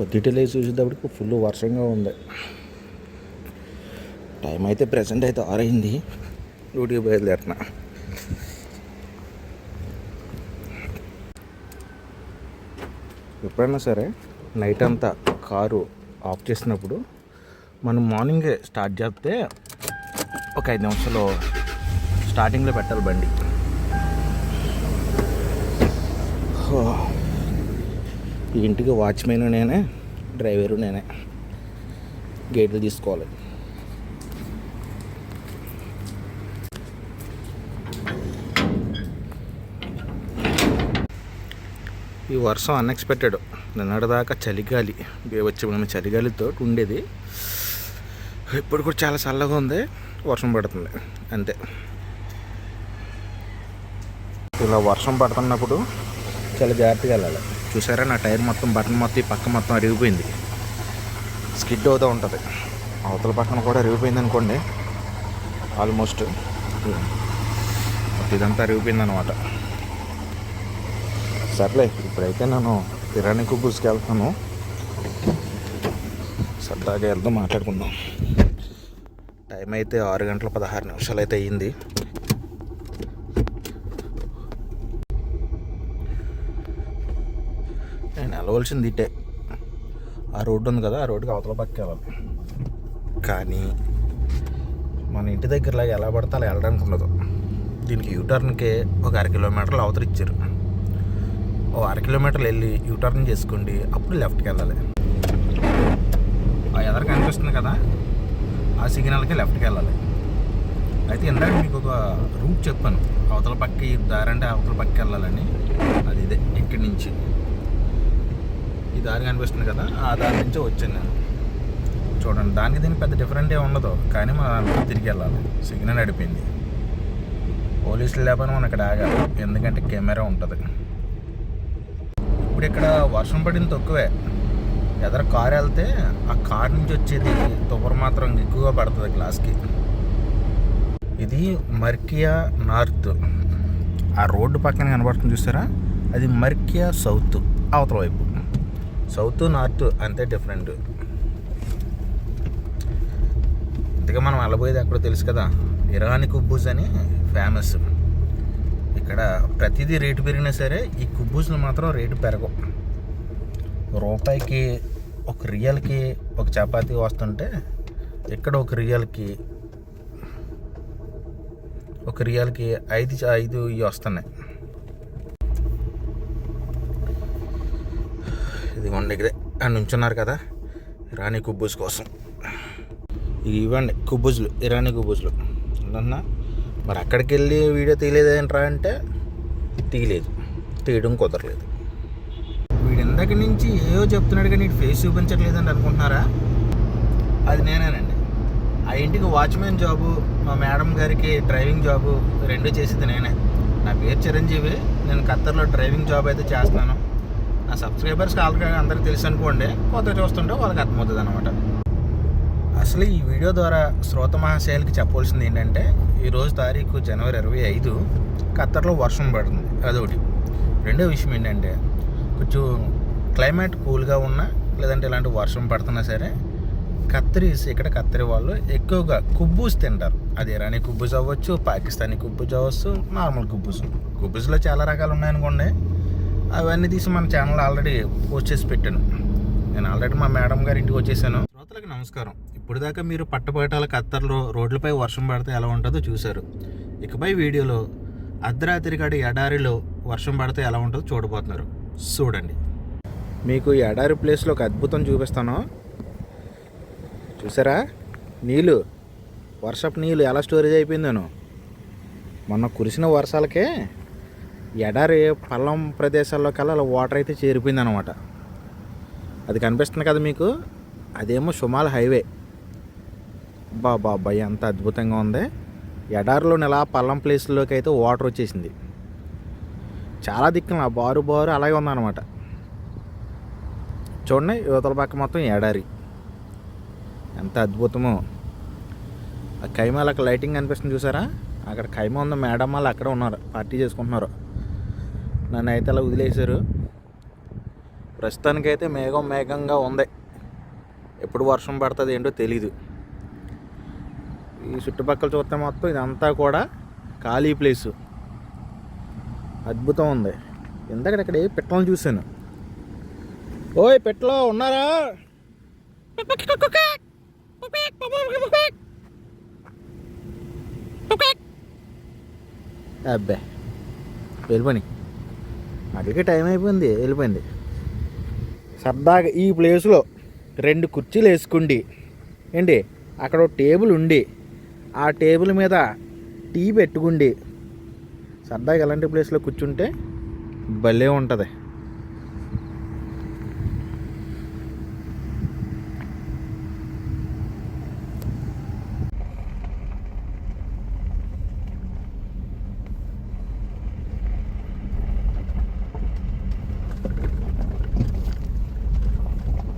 పొద్దుటలే చూసేటప్పటికి ఫుల్ వర్షంగా ఉంది. టైం అయితే ప్రజెంట్ అయితే ఆరైంది. డ్యూటీకి బయలుదేరిన ఎప్పుడైనా సరే నైట్ అంతా కారు ఆఫ్ చేసినప్పుడు మనం మార్నింగే స్టార్ట్ చేస్తే ఒక ఐదు నిమిషాలు స్టార్టింగ్లో పెట్టాలి బండి. ఈ ఇంటికి వాచ్మెన్ నేనే డ్రైవరు నేనే. గేట్లు తీసుకోవాలి. ఈ వర్షం అన్ఎక్స్పెక్టెడ్ నిన్నటిదాకా చలిగాలి. వచ్చి చలిగాలితో ఉండేది. ఇప్పుడు కూడా చాలా చల్లగా ఉంది. వర్షం పడుతుంది. అంతే. ఇలా వర్షం పడుతున్నప్పుడు చాలా జాగ్రత్తగా వెళ్ళాలి. చూసారా? నా టైర్ మొత్తం బటన్ మొత్తం ఈ పక్క మొత్తం అరిగిపోయింది. స్కిడ్ అవుతూ ఉంటుంది. అవతల పక్కన కూడా అరిగిపోయింది అనుకోండి ఆల్మోస్ట్ ఇదంతా అరిగిపోయింది అనమాట సర్లే ఇప్పుడైతే నేను కిరాణి కుబ్బుస్కి వెళ్తాను. సరదాగా వెళ్దాం మాట్లాడుకుందాం. టైం అయితే ఆరు గంటల పదహారు నిమిషాలు అయితే అయ్యింది నేను వెళ్ళవలసింది ఇటే. ఆ రోడ్డు ఉంది కదా ఆ రోడ్డుకి అవతల పక్క వెళ్ళాలి. కానీ మన ఇంటి దగ్గరలాగా ఎలా పడితే అలా వెళ్ళడానికి ఉండదు. దీనికి యూటర్న్కే ఒక అర కిలోమీటర్లు అవతల ఇచ్చారు. ఓ అర కిలోమీటర్లు వెళ్ళి యూటర్న్ చేసుకోండి అప్పుడు లెఫ్ట్కి వెళ్ళాలి. ఆ ఎదరు కనిపిస్తుంది కదా ఆ సిగ్నల్కి లెఫ్ట్కి వెళ్ళాలి. అయితే ఇందాక మీకు ఒక రూట్ చెప్పాను అవతల పక్క దారంటే అవతల పక్క వెళ్ళాలని. అది ఇదే ఇక్కడి నుంచి. ఈ దారి కనిపిస్తుంది కదా ఆ దారి నుంచి వచ్చాను నేను. చూడండి దానికి దీనికి పెద్ద డిఫరెంట్ ఏమి ఉండదు కానీ మనం అంతా తిరిగి వెళ్ళాలి. సిగ్నల్ నడిపింది. పోలీసులు లేకపోయినా మనం ఇక్కడ ఆగాలి ఎందుకంటే కెమెరా ఉంటుంది. ఇప్పుడు ఇక్కడ వర్షం పడింది తక్కువే. ఎదర కారు వెళ్తే ఆ కార్ నుంచి వచ్చేది తుపర మాత్రం ఎక్కువగా పడుతుంది గ్లాస్కి. ఇది మర్కియా నార్త్. ఆ రోడ్డు పక్కన కనబడుతుంది చూసారా? అది మర్కియా సౌత్ అవతల వైపు. సౌత్ నార్త్ అంతే డిఫరెంట్ ఇంతగా మనం వెళ్ళబోయేది ఎక్కడో తెలుసు కదా? ఇరానీ కుబ్బూస్ అని ఫేమస్ ఇక్కడ ప్రతిదీ రేటు పెరిగినా సరే ఈ కుబ్బూజ్లు మాత్రం రేటు పెరగవు. రూపాయికి ఒక రియల్కి ఒక చపాతీ వస్తుంటే ఇక్కడ ఒక రియల్కి ఒక రియల్కి ఐదు ఐదు ఇవి వస్తున్నాయి. ఇదిగోండి దగ్గరే అని ఉంచున్నారు కదా. ఇరానీ కుబ్బూస్ కోసం. ఇవ్వండి కుబ్బుజులు ఇరానీ కుబ్బుజులు. ఏంటన్నా మరి అక్కడికి వెళ్ళి వీడియో తీయలేదేంట్రా అంటే తీయలేదు. తీయడం కుదరలేదు. వీడు ఇందాక నుంచి ఏవో చెప్తున్నాడు కానీ ఫేస్ చూపించట్లేదని అనుకుంటున్నారా? అది నేనేనండి. ఆ ఇంటికి వాచ్మెన్ జాబు మా మేడం గారికి డ్రైవింగ్ జాబు రెండు చేసేది నేనే. నా పేరు చిరంజీవి నేను ఖత్తర్లో డ్రైవింగ్ జాబ్ అయితే చేస్తాను నా సబ్స్క్రైబర్స్కి ఆల్రెడీ అందరికీ తెలుసు అనుకోండి కొత్త చూస్తుంటే వాళ్ళకి అర్థమవుతుంది అనమాట అసలు ఈ వీడియో ద్వారా శ్రోత మహాశయాలకి చెప్పవలసింది ఏంటంటే ఈరోజు తారీఖు జనవరి ఇరవై ఐదు ఖత్తర్లో వర్షం పడుతుంది. అదొకటి. రెండో విషయం ఏంటంటే కొంచెం క్లైమేట్ కూల్గా ఉన్నా లేదంటే ఇలాంటి వర్షం పడుతున్నా సరే కత్తిరీస్ ఇక్కడ కత్తిరి వాళ్ళు ఎక్కువగా కుబ్బూస్ తింటారు. అది ఇరానీ కుబ్బూస్ అవ్వచ్చు పాకిస్తానీ కుబ్బూస్ అవ్వచ్చు నార్మల్ కుబ్బూస్. కుబ్బూస్లో చాలా రకాలు ఉన్నాయనుకోండి అవన్నీ తీసి మన ఛానల్ ఆల్రెడీ పోస్ట్ చేసి పెట్టాను. నేను ఆల్రెడీ మా మేడం గారి ఇంటికి వచ్చేసాను. శ్రోతలకు నమస్కారం. ఇప్పుడు దాకా మీరు పట్టపగటాల కత్తర్లో రోడ్లపై వర్షం పడితే ఎలా ఉంటుందో చూశారు. ఇకపై వీడియోలో అర్ధరాత్రి కాడి ఎడారిలో వర్షం పడితే ఎలా ఉంటుందో చూడబోతున్నారు. చూడండి. మీకు ఎడారి ప్లేస్లో ఒక అద్భుతం చూపిస్తాను. చూసారా? నీళ్ళు. వర్షపు నీళ్ళు ఎలా స్టోరేజ్ అయిపోయిందను. మొన్న కురిసిన వర్షాలకే ఎడారి పల్లం ప్రదేశాల్లో కల్లా అలా వాటర్ అయితే చేరిపోయింది అనమాట అది కనిపిస్తుంది కదా మీకు? అదేమో సుమాల్ హైవే. బా బాబాయ్ ఎంత అద్భుతంగా ఉంది. ఎడారిలో నెల పల్లం ప్లేస్లోకి అయితే వాటర్ వచ్చేసింది. చాలా దిక్కున బారు బారు అలాగే ఉందన్నమాట. చూడండి యువతల పక్క మొత్తం ఎడారి. ఎంత అద్భుతమో. ఆ కైమాలకు లైటింగ్ కనిపిస్తుంది చూసారా? అక్కడ కైమ ఉంది మేడం వాళ్ళు అక్కడ ఉన్నారు పార్టీ చేసుకుంటున్నారు. నన్ను అయితే అలా వదిలేశారు. ప్రస్తుతానికైతే మేఘం మేఘంగా ఉంది. ఎప్పుడు వర్షం పడుతుంది ఏంటో తెలీదు. ఈ చుట్టుపక్కల చూస్తే మొత్తం ఇదంతా కూడా ఖాళీ ప్లేసు. అద్భుతం ఉంది. ఇందాక ఇక్కడ పిట్టలను చూశాను. ఓయ్ పిట్టలో ఉన్నారా? అబ్బే వెళ్ళిపోయి అడిగి టైం అయిపోయింది వెళ్ళిపోయింది. సరదాగా ఈ ప్లేస్లో రెండు కుర్చీలు వేసుకుండి ఏంటి? అక్కడ ఒక టేబుల్ ఉండి ఆ టేబుల్ మీద టీ పెట్టుకుండి సరదాగా ఎలాంటి ప్లేస్లో కూర్చుంటే భలే ఉంటుంది.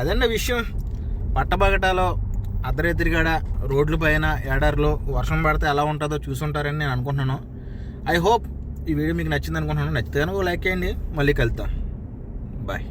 అదండి విషయం. పట్టబగటాలో అర్ధరాత్రిగాడ రోడ్ల పైన ఎడారిలో వర్షం పడితే ఎలా ఉంటుందో చూసుంటారని నేను అనుకుంటున్నాను. ఐ హోప్ ఈ వీడియో మీకు నచ్చింది అనుకుంటున్నాను నచ్చితే కనుక లైక్ చేయండి. మళ్ళీ కలుద్దాం. బాయ్